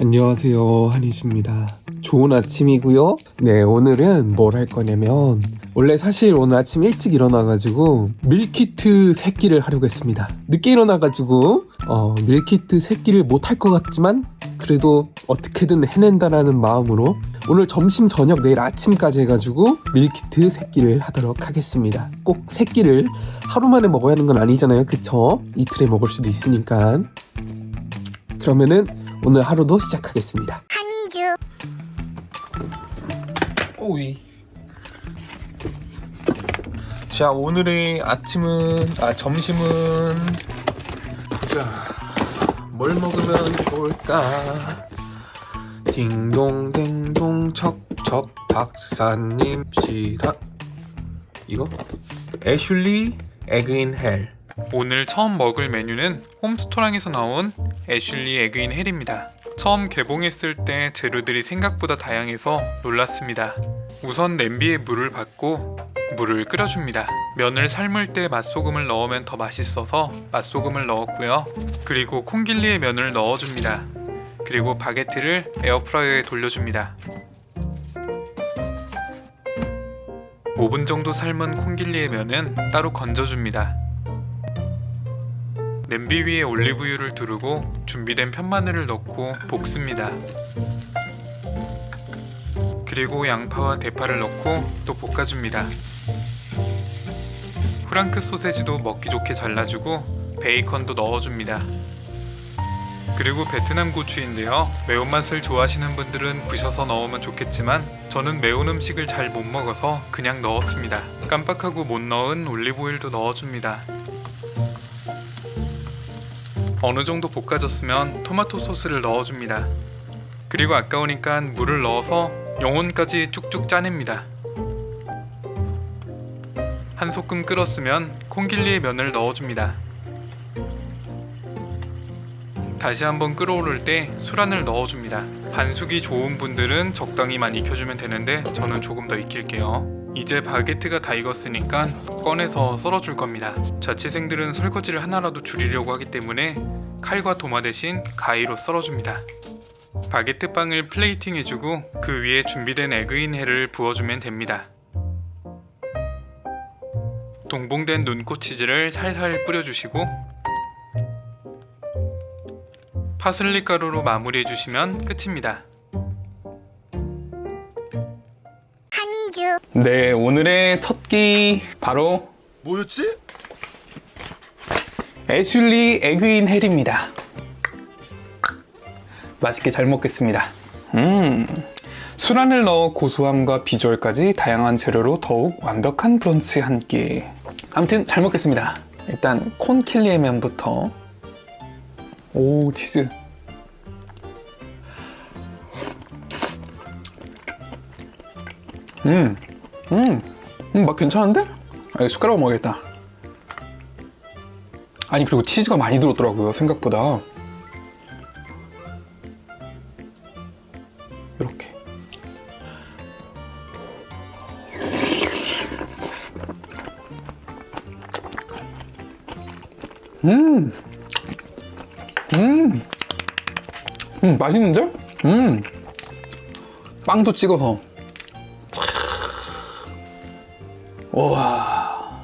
안녕하세요 한희주입니다. 좋은 아침이고요. 네 오늘은 뭘 할 거냐면 원래 사실 오늘 아침 일찍 일어나가지고 밀키트 새끼를 하려고 했습니다. 늦게 일어나가지고 어, 밀키트 새끼를 못 할 것 같지만 그래도 어떻게든 해낸다라는 마음으로 오늘 점심 저녁 내일 아침까지 해가지고 밀키트 새끼를 하도록 하겠습니다. 꼭 새끼를 하루 만에 먹어야 하는 건 아니잖아요. 그쵸? 이틀에 먹을 수도 있으니까. 그러면은 오늘 하루도 시작하겠습니다. 한이주 오이. 자 오늘의 아침은 아 점심은 자뭘 먹으면 좋을까? 딩동댕동 척척 박사님 시작 이거 애슐리 에그인 헬 오늘 처음 먹을 메뉴는 홈스토랑에서 나온 애슐리 에그인 헬입니다. 처음 개봉했을 때 재료들이 생각보다 다양해서 놀랐습니다. 우선 냄비에 물을 받고 물을 끓여줍니다. 면을 삶을 때 맛소금을 넣으면 더 맛있어서 맛소금을 넣었고요. 그리고 콩길리에 면을 넣어줍니다. 그리고 바게트를 에어프라이어에 돌려줍니다. 5분 정도 삶은 콩길리의 면은 따로 건져줍니다. 냄비 위에 올리브유를 두르고 준비된 편마늘을 넣고 볶습니다. 그리고 양파와 대파를 넣고 또 볶아줍니다. 프랑크 소세지도 먹기 좋게 잘라주고 베이컨도 넣어줍니다. 그리고 베트남 고추인데요. 매운맛을 좋아하시는 분들은 부셔서 넣으면 좋겠지만 저는 매운 음식을 잘 못 먹어서 그냥 넣었습니다. 깜빡하고 못 넣은 올리브오일도 넣어줍니다. 어느 정도 볶아졌으면 토마토 소스를 넣어줍니다. 그리고 아까우니까 물을 넣어서 영혼까지 쭉쭉 짜냅니다. 한 소끔 끓었으면 콩길리의 면을 넣어줍니다. 다시 한번 끓어오를 때 술안을 넣어줍니다. 반숙이 좋은 분들은 적당히만 익혀주면 되는데 저는 조금 더 익힐게요. 이제 바게트가 다 익었으니까 꺼내서 썰어줄 겁니다. 자취생들은 설거지를 하나라도 줄이려고 하기 때문에 칼과 도마 대신 가위로 썰어줍니다. 바게트 빵을 플레이팅 해주고 그 위에 준비된 에그인 헬을 부어주면 됩니다. 동봉된 눈꽃 치즈를 살살 뿌려주시고 파슬리 가루로 마무리해 주시면 끝입니다. 네 오늘의 첫 끼 바로 뭐였지? 애슐리 에그인 헬입니다. 맛있게 잘 먹겠습니다. 음, 술안을 넣어 고소함과 비주얼까지 다양한 재료로 더욱 완벽한 브런치 한 끼. 아무튼 잘 먹겠습니다. 일단 콘킬리의 면부터. 오 치즈. 음, 음, 음, 맛 괜찮은데? 아, 숟가락 먹어야겠다. 아니 그리고 치즈가 많이 들었더라고요 생각보다 이렇게 음, 음, 음 맛있는데? 음, 빵도 찍어서 와.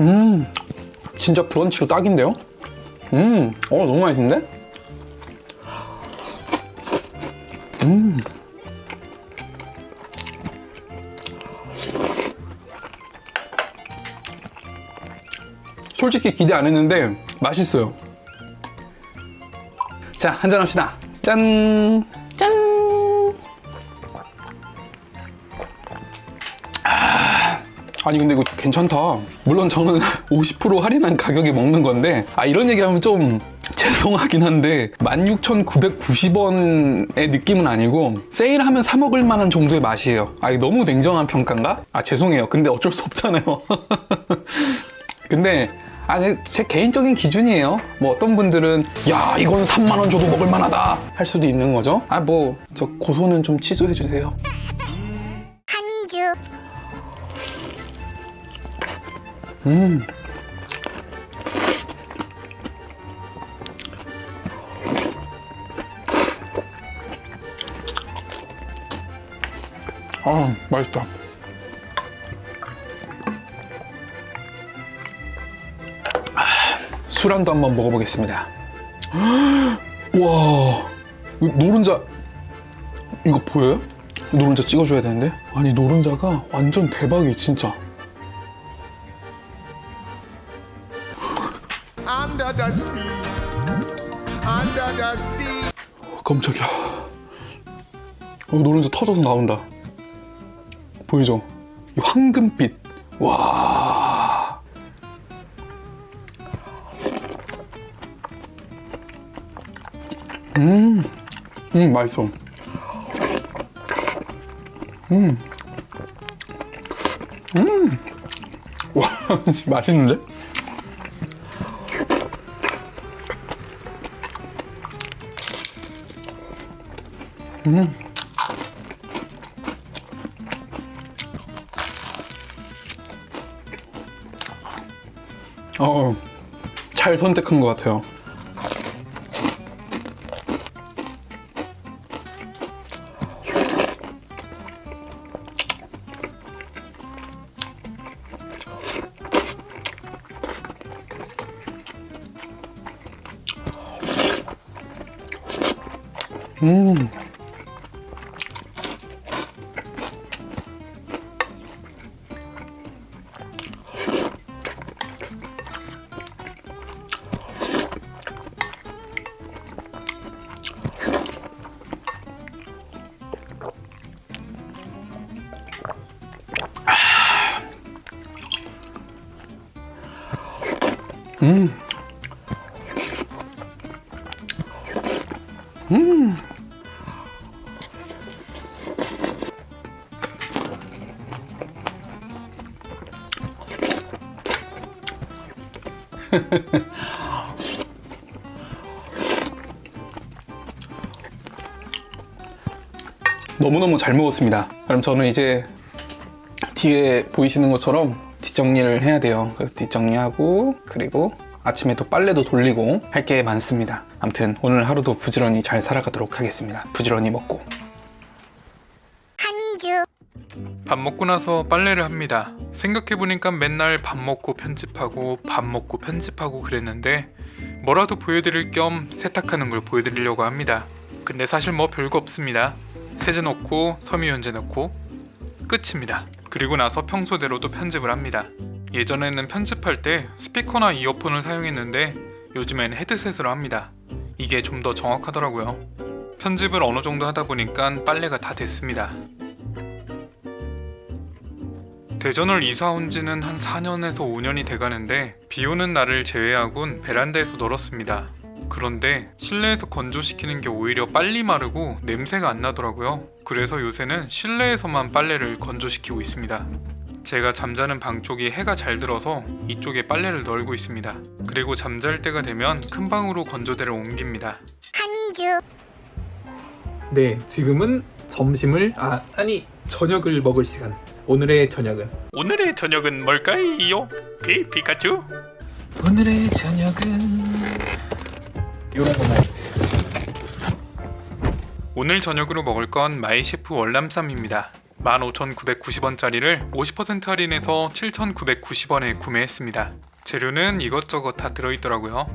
음, 진짜 브런치로 딱인데요? 음, 어, 너무 맛있는데? 음. 솔직히 기대 안 했는데 맛있어요. 자, 한잔 합시다. 짠! 아니 근데 이거 괜찮다. 물론 저는 50% 할인한 가격에 먹는 건데 아 이런 얘기하면 좀 죄송하긴 한데 16,990원의 느낌은 아니고 세일하면 사 먹을 만한 정도의 맛이에요. 아 너무 냉정한 평가인가? 아 죄송해요. 근데 어쩔 수 없잖아요. 근데 아, 제 개인적인 기준이에요. 뭐 어떤 분들은 야 이건 3만 원 줘도 먹을 만하다 할 수도 있는 거죠. 아 뭐 저 고소는 좀 취소해 주세요. 한이주 음. 아, 맛있다. 아, 술안도 한번 먹어보겠습니다. 와, 노른자 이거 보여요? 노른자 찍어줘야 되는데 아니 노른자가 완전 대박이 진짜. 깜짝이야. 어, 노른자 터져서 나온다. 보이죠? 이 황금빛. 와. 음, 음, 맛있어. 음, 음, 와, 맛있는데? 어, 잘 선택한 것 같아요. 너무너무 잘 먹었습니다. 그럼 저는 이제 뒤에 보이시는 것처럼 뒷정리를 해야 돼요. 그래서 뒷정리하고 그리고 아침에 또 빨래도 돌리고 할 게 많습니다. 아무튼 오늘 하루도 부지런히 잘 살아가도록 하겠습니다. 부지런히 먹고. 밥 먹고 나서 빨래를 합니다. 생각해보니까 맨날 밥 먹고 편집하고 밥 먹고 편집하고 그랬는데 뭐라도 보여드릴 겸 세탁하는 걸 보여드리려고 합니다. 근데 사실 뭐 별거 없습니다. 세제 넣고 섬유유연제 넣고 끝입니다. 그리고 나서 평소대로도 편집을 합니다. 예전에는 편집할 때 스피커나 이어폰을 사용했는데 요즘엔 헤드셋으로 합니다. 이게 좀 더 정확하더라고요. 편집을 어느 정도 하다 보니까 빨래가 다 됐습니다. 대전을 이사 온 지는 한 4년에서 5년이 돼가는데 비 오는 날을 제외하곤 베란다에서 널었습니다. 그런데 실내에서 건조시키는 게 오히려 빨리 마르고 냄새가 안 나더라고요. 그래서 요새는 실내에서만 빨래를 건조시키고 있습니다. 제가 잠자는 방 쪽이 해가 잘 들어서 이쪽에 빨래를 널고 있습니다. 그리고 잠잘 때가 되면 큰 방으로 건조대를 옮깁니다. 한이주 네, 지금은 점심을 아 아니 저녁을 먹을 시간. 오늘의 저녁은 오늘의 저녁은 뭘까요? 피 피카츄? 오늘의 저녁은 이런 거 먹. 오늘 저녁으로 먹을 건 마이셰프 월남쌈입니다. 15,990원짜리를 50% 할인해서 7,990원에 구매했습니다. 재료는 이것저것 다 들어있더라고요.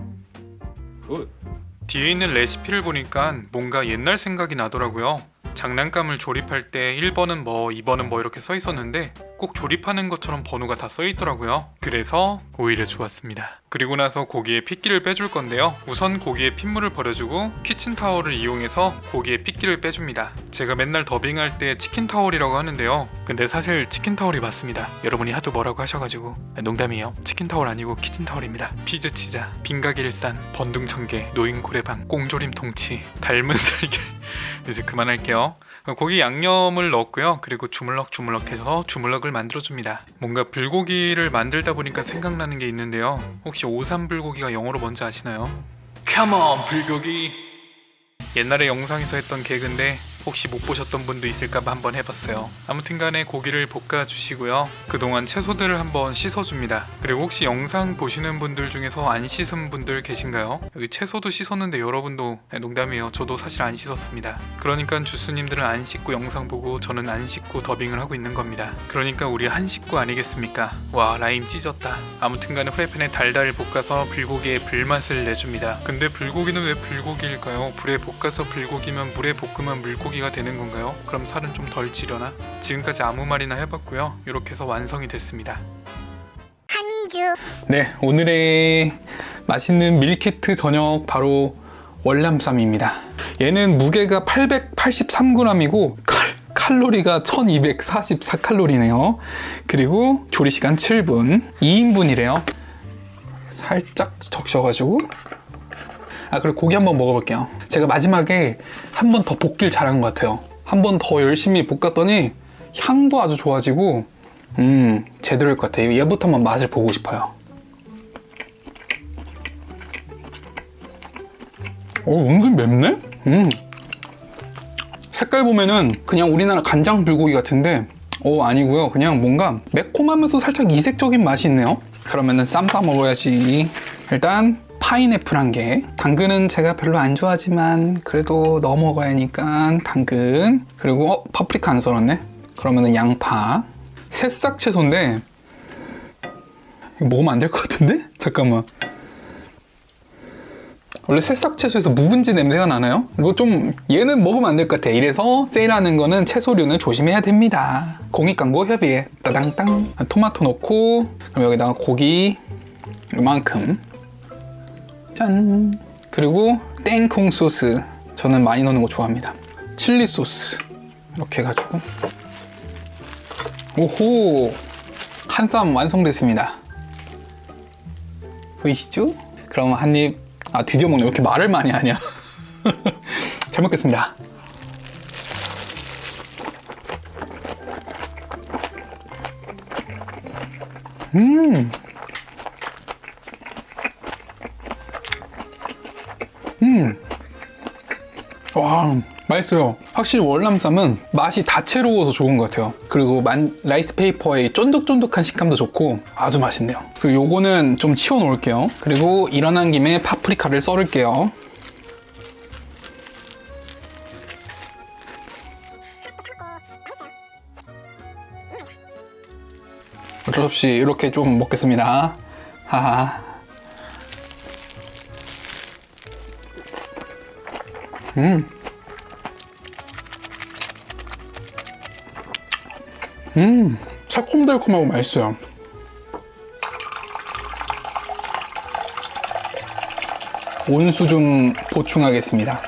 뒤에 있는 레시피를 보니까 뭔가 옛날 생각이 나더라고요. 장난감을 조립할 때 1번은 뭐, 2번은 뭐 이렇게 써 있었는데 꼭 조립하는 것처럼 번호가 다 써 있더라고요. 그래서 오히려 좋았습니다. 그리고 나서 고기에 핏기를 빼줄 건데요. 우선 고기에 핏물을 버려주고 키친 타월을 이용해서 고기에 핏기를 빼줍니다. 제가 맨날 더빙할 때 치킨 타월이라고 하는데요. 근데 사실 치킨 타월이 맞습니다. 여러분이 하도 뭐라고 하셔가지고 아, 농담이에요. 치킨 타월 아니고 키친 타월입니다. 피즈 치자, 빙가길산, 번둥청개, 노인 고래방, 꽁조림 통치, 닮은 살결. 이제 그만할게요. 고기 양념을 넣었고요. 그리고 주물럭 주물럭해서 주물럭을 만들어줍니다. 뭔가 불고기를 만들다 보니까 생각나는 게 있는데요. 혹시 오삼 불고기가 영어로 뭔지 아시나요? Come on 불고기. 옛날에 영상에서 했던 개그인데 혹시 못 보셨던 분도 있을까봐 한번 해봤어요. 아무튼간에 고기를 볶아 주시고요. 그동안 채소들을 한번 씻어줍니다. 그리고 혹시 영상 보시는 분들 중에서 안 씻은 분들 계신가요? 여기 채소도 씻었는데 여러분도 네, 농담이에요. 저도 사실 안 씻었습니다. 그러니까 주스님들은 안 씻고 영상 보고 저는 안 씻고 더빙을 하고 있는 겁니다. 그러니까 우리 한 식구 아니겠습니까? 와 라임 찢었다. 아무튼간에 프라이팬에 달달 볶아서 불고기에 불맛을 내줍니다. 근데 불고기는 왜 불고기일까요? 불에 볶아서 불고기면 물에 볶으면 물고기 가 되는 건가요? 그럼 살은 좀덜 찌려나? 지금까지 아무 말이나 해봤고요. 이렇게 해서 완성이 됐습니다. 한이주 네, 오늘의 맛있는 밀키트 저녁 바로 월남쌈입니다. 얘는 무게가 883g이고 칼, 칼로리가 1244칼로리네요. 그리고 조리 시간 7분. 2인분이래요. 살짝 적셔가지고 아 그리고 고기 한번 먹어볼게요. 제가 마지막에 한 번 더 볶길 잘한 것 같아요. 한 번 더 열심히 볶았더니 향도 아주 좋아지고 음 제대로일 것 같아요. 얘부터 한번 맛을 보고 싶어요. 어 은근 맵네? 음 색깔 보면은 그냥 우리나라 간장 불고기 같은데 어 아니고요. 그냥 뭔가 매콤하면서 살짝 이색적인 맛이 있네요. 그러면은 쌈 싸 먹어야지. 일단 파인애플 한 개. 당근은 제가 별로 안 좋아하지만 그래도 넣어 먹어야 하니까 당근. 그리고 어 파프리카 안 썰었네. 그러면은 양파. 새싹 채소인데 이거 먹으면 안 될 것 같은데? 잠깐만. 원래 새싹 채소에서 묵은지 냄새가 나나요? 이거 좀 얘는 먹으면 안 될 것 같아. 이래서 세일하는 거는 채소류는 조심해야 됩니다. 공익 광고 협의회 따당땅 토마토 넣고 그럼 여기다가 고기 이만큼 짠 그리고 땡콩 소스 저는 많이 넣는 거 좋아합니다. 칠리 소스 이렇게 해가지고 오호 한 쌈 완성됐습니다. 보이시죠? 그럼 한 입. 아 드디어 먹네. 왜 이렇게 말을 많이 하냐? 잘 먹겠습니다. 음. 음. 맛있어요. 확실히 월남쌈은 맛이 다채로워서 좋은 것 같아요. 그리고 만, 라이스 페이퍼의 쫀득쫀득한 식감도 좋고 아주 맛있네요. 그리고 요거는 좀 치워 놓을게요. 그리고 일어난 김에 파프리카를 썰을게요. 어쩔 수 없이 이렇게 좀 먹겠습니다. 하하. 음. 새콤달콤하고 맛있어요. 온수 좀 보충하겠습니다.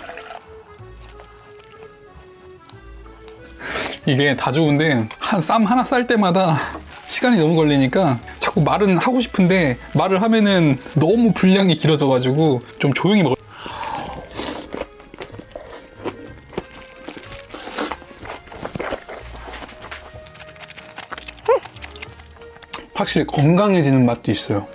이게 다 좋은데 한 쌈 하나 쌀 때마다 시간이 너무 걸리니까 자꾸 말은 하고 싶은데 말을 하면은 너무 분량이 길어져가지고 좀 조용히 먹을. 확실히 건강해지는 맛도 있어요.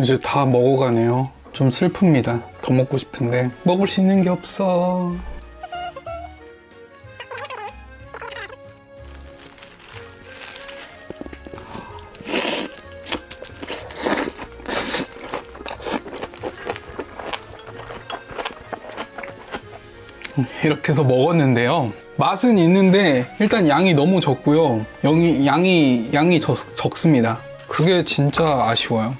이제 다 먹어가네요. 좀 슬픕니다. 더 먹고 싶은데 먹을 수 있는 게 없어. 이렇게 해서 먹었는데요. 맛은 있는데 일단 양이 너무 적고요. 양이 양이 양이 적, 적습니다. 그게 진짜 아쉬워요.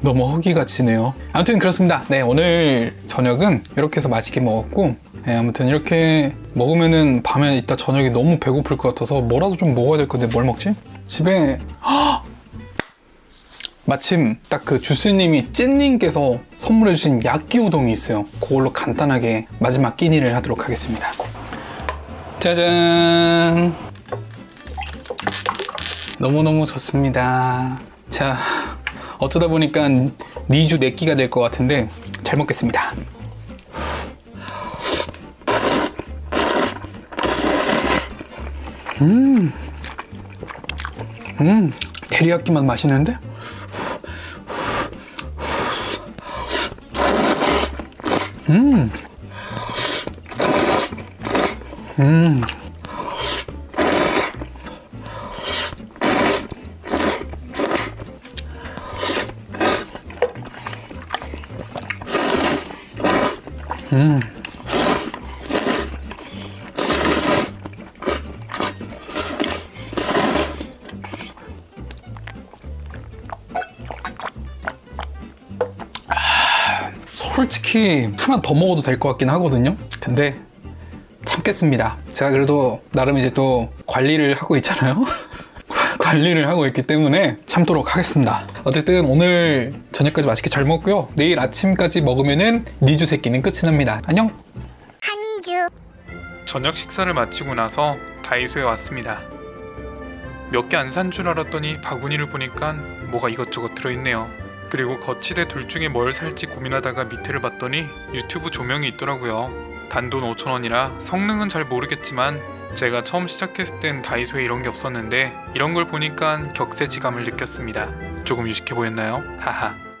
너무 허기가 지네요. 아무튼 그렇습니다. 네, 오늘 저녁은 이렇게 해서 맛있게 먹었고, 네, 아무튼 이렇게 먹으면은 밤에 이따 저녁에 너무 배고플 것 같아서 뭐라도 좀 먹어야 될 건데 뭘 먹지? 집에 헉! 마침 딱 그 주스님이 찐님께서 선물해 주신 야끼 우동이 있어요. 그걸로 간단하게 마지막 끼니를 하도록 하겠습니다. 짜잔! 너무너무 좋습니다. 자, 어쩌다 보니까 니주 네끼가 될 것 같은데 잘 먹겠습니다. 음, 음, 데리야끼 맛 맛있는데? 음, 음. 솔직히 하나 더 먹어도 될 것 같긴 하거든요. 근데 참겠습니다. 제가 그래도 나름 이제 또 관리를 하고 있잖아요. 관리를 하고 있기 때문에 참도록 하겠습니다. 어쨌든 오늘 저녁까지 맛있게 잘 먹고요. 내일 아침까지 먹으면은 니주 새끼는 끝이 납니다. 안녕. 한이주 저녁 식사를 마치고 나서 다이소에 왔습니다. 몇 개 안 산 줄 알았더니 바구니를 보니까 뭐가 이것저것 들어있네요. 그리고 거치대 둘 중에 뭘 살지 고민하다가 밑에를 봤더니 유튜브 조명이 있더라고요. 단돈 5천원이라 성능은 잘 모르겠지만 제가 처음 시작했을 땐 다이소에 이런 게 없었는데 이런 걸 보니까 격세지감을 느꼈습니다. 조금 유식해 보였나요? 하하.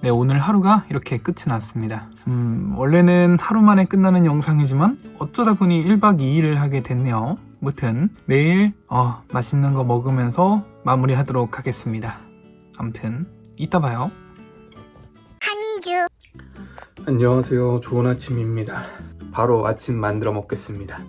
네, 오늘 하루가 이렇게 끝이 났습니다. 음, 원래는 하루 만에 끝나는 영상이지만 어쩌다 보니 1박 2일을 하게 됐네요. 무튼 내일 어, 맛있는 거 먹으면서 마무리하도록 하겠습니다. 아무튼 이따 봐요. 한이주 안녕하세요. 좋은 아침입니다. 바로 아침 만들어 먹겠습니다.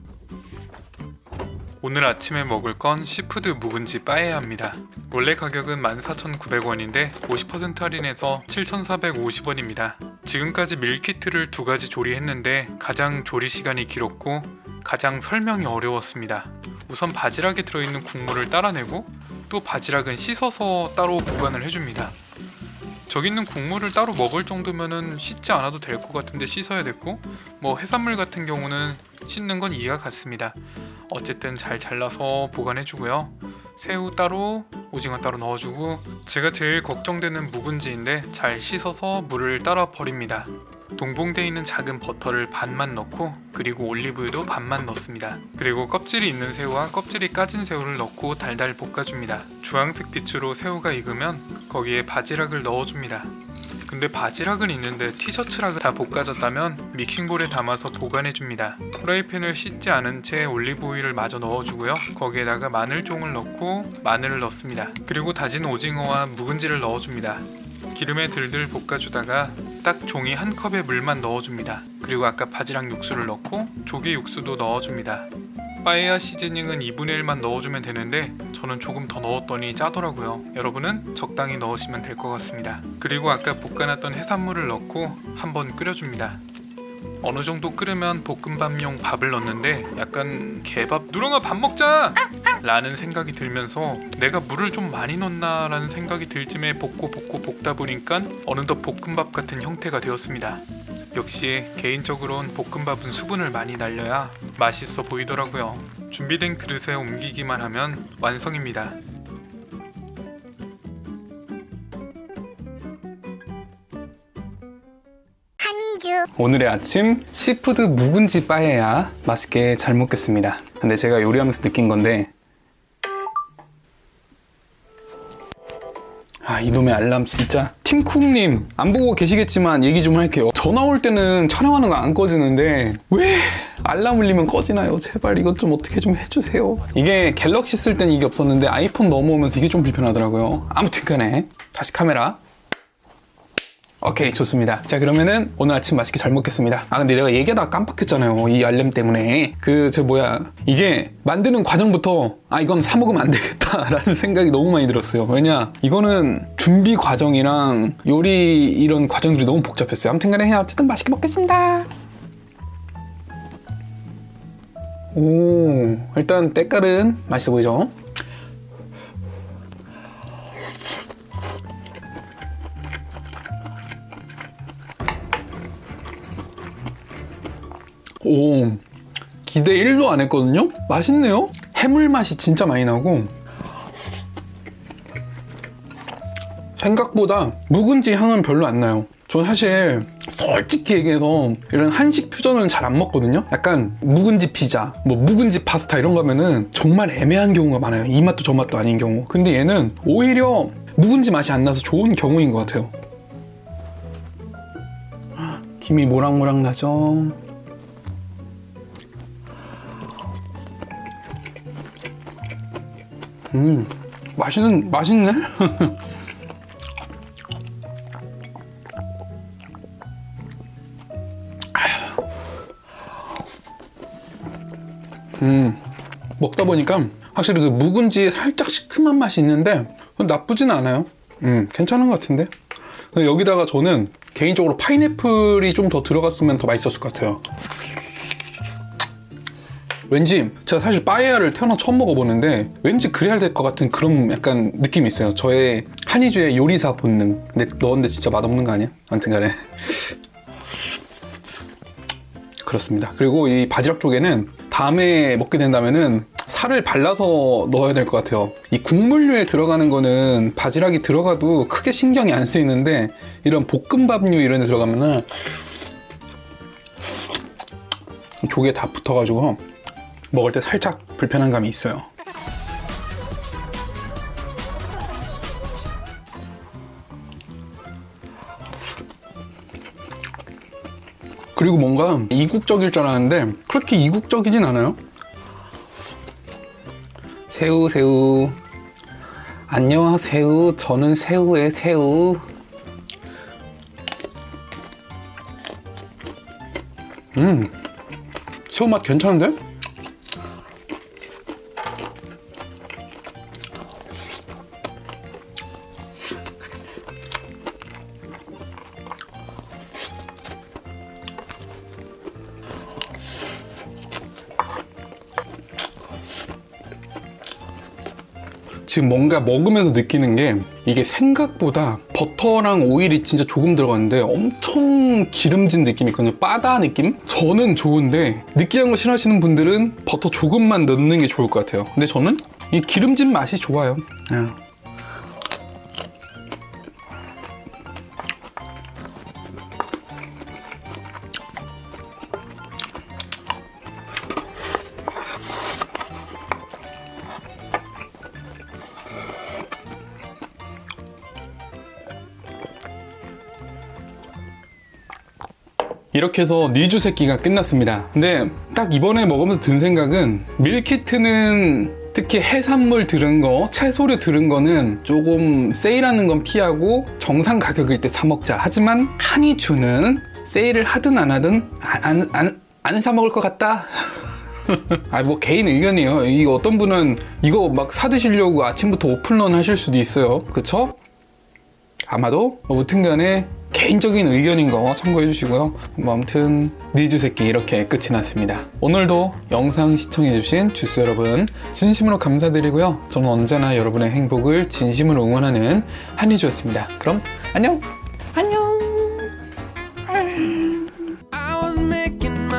오늘 아침에 먹을 건 시푸드 묵은지 빠에야입니다. 원래 가격은 14,900원인데 50% 할인해서 7,450원입니다. 지금까지 밀키트를 두 가지 조리했는데 가장 조리 시간이 길었고 가장 설명이 어려웠습니다. 우선 바지락에 들어있는 국물을 따라내고 또 바지락은 씻어서 따로 보관을 해줍니다. 저기 있는 국물을 따로 먹을 정도면은 씻지 않아도 될 것 같은데 씻어야 됐고 뭐 해산물 같은 경우는 씻는 건 이해가 갔습니다. 어쨌든 잘 잘라서 보관해주고요. 새우 따로, 오징어 따로 넣어주고 제가 제일 걱정되는 묵은지인데 잘 씻어서 물을 따라 버립니다. 동봉돼 있는 작은 버터를 반만 넣고 그리고 올리브유도 반만 넣습니다. 그리고 껍질이 있는 새우와 껍질이 까진 새우를 넣고 달달 볶아줍니다. 주황색 빛으로 새우가 익으면 거기에 바지락을 넣어줍니다. 근데 바지락은 있는데 티셔츠락을 다 볶아졌다면 믹싱볼에 담아서 보관해줍니다. 프라이팬을 씻지 않은 채 올리브오일을 마저 넣어주고요. 거기에다가 마늘종을 넣고 마늘을 넣습니다. 그리고 다진 오징어와 묵은지를 넣어줍니다. 기름에 들들 볶아주다가 딱 종이 한 컵의 물만 넣어줍니다. 그리고 아까 바지락 육수를 넣고 조개 육수도 넣어줍니다. 빠에야 시즈닝은 2분의 1만 넣어주면 되는데 저는 조금 더 넣었더니 짜더라고요. 여러분은 적당히 넣으시면 될 것 같습니다. 그리고 아까 볶아놨던 해산물을 넣고 한번 끓여줍니다. 어느 정도 끓으면 볶음밥용 밥을 넣는데 약간 개밥 누렁아 밥 먹자! 라는 생각이 들면서 내가 물을 좀 많이 넣나 라는 생각이 들 쯤에 볶고 볶고 볶다 보니까 어느덧 볶음밥 같은 형태가 되었습니다. 역시 개인적으론 볶음밥은 수분을 많이 날려야 맛있어 보이더라고요. 준비된 그릇에 옮기기만 하면 완성입니다. 오늘의 아침 시푸드 묵은지 빠에야 맛있게 잘 먹겠습니다. 근데 제가 요리하면서 느낀 건데 아 이놈의 알람 진짜. 팀쿡님 안 보고 계시겠지만 얘기 좀 할게요. 전화 올 때는 촬영하는 거 안 꺼지는데 왜 알람 울리면 꺼지나요? 제발 이것 좀 어떻게 좀 해주세요. 이게 갤럭시 쓸 때는 이게 없었는데 아이폰 넘어오면서 이게 좀 불편하더라고요. 아무튼 간에 다시 카메라 오케이 좋습니다. 자 그러면은 오늘 아침 맛있게 잘 먹겠습니다. 아 근데 내가 얘기하다가 깜빡했잖아요. 이 알람 때문에. 그 저 뭐야. 이게 만드는 과정부터 아 이건 사 먹으면 안 되겠다 라는 생각이 너무 많이 들었어요. 왜냐 이거는 준비 과정이랑 요리 이런 과정들이 너무 복잡했어요. 아무튼 간에 그냥 어쨌든 맛있게 먹겠습니다. 오 일단 때깔은 맛있어 보이죠 오, 기대 1도 안 했거든요? 맛있네요? 해물 맛이 진짜 많이 나고, 생각보다 묵은지 향은 별로 안 나요. 전 사실 솔직히 얘기해서 이런 한식 퓨전은 잘 안 먹거든요. 약간 묵은지 피자, 뭐 묵은지 파스타 이런 거면은 정말 애매한 경우가 많아요. 이 맛도 저 맛도 아닌 경우. 근데 얘는 오히려 묵은지 맛이 안 나서 좋은 경우인 것 같아요. 김이 모락모락 나죠. 음, 맛있는 맛있네. 음, 먹다 보니까 확실히 그 묵은지에 살짝 시큼한 맛이 있는데 나쁘진 않아요. 음, 괜찮은 것 같은데. 여기다가 저는 개인적으로 파인애플이 좀 더 들어갔으면 더 맛있었을 것 같아요. 왠지 제가 사실 빠에야를 태어나 처음 먹어보는데 왠지 그래야 될 것 같은 그런 약간 느낌이 있어요. 저의 한의주의 요리사 본능. 근데 넣었는데 진짜 맛없는 거 아니야? 아무튼 간에. 그렇습니다. 그리고 이 바지락 쪽에는 다음에 먹게 된다면은 살을 발라서 넣어야 될 것 같아요. 이 국물류에 들어가는 거는 바지락이 들어가도 크게 신경이 안 쓰이는데 이런 볶음밥류 이런 데 들어가면은 조개 다 붙어가지고 먹을 때 살짝 불편한 감이 있어요. 그리고 뭔가 이국적일 줄 알았는데 그렇게 이국적이진 않아요. 새우 새우 안녕하세요. 저는 새우의 새우. 음 새우 맛 괜찮은데? 지금 뭔가 먹으면서 느끼는 게 이게 생각보다 버터랑 오일이 진짜 조금 들어갔는데 엄청 기름진 느낌이 있거든요. 바다 느낌? 저는 좋은데 느끼한 거 싫어하시는 분들은 버터 조금만 넣는 게 좋을 것 같아요. 근데 저는 이 기름진 맛이 좋아요. 예. 이렇게 해서 니주 새끼가 끝났습니다. 근데 딱 이번에 먹으면서 든 생각은 밀키트는 특히 해산물 들은 거, 채소류 들은 거는 조금 세일하는 건 피하고 정상 가격일 때 사 먹자. 하지만 한이주는 세일을 하든 안 하든 안, 안, 안 사 먹을 것 같다. 아, 뭐 개인 의견이에요. 이거 어떤 분은 이거 막 사드시려고 아침부터 오픈런 하실 수도 있어요. 그쵸? 아마도 무튼 간에 개인적인 의견인 거 참고해 주시고요. 뭐 아무튼 니주 새끼 이렇게 끝이 났습니다. 오늘도 영상 시청해 주신 주스 여러분 진심으로 감사드리고요. 저는 언제나 여러분의 행복을 진심으로 응원하는 한니주였습니다. 그럼 안녕. 안녕. I was making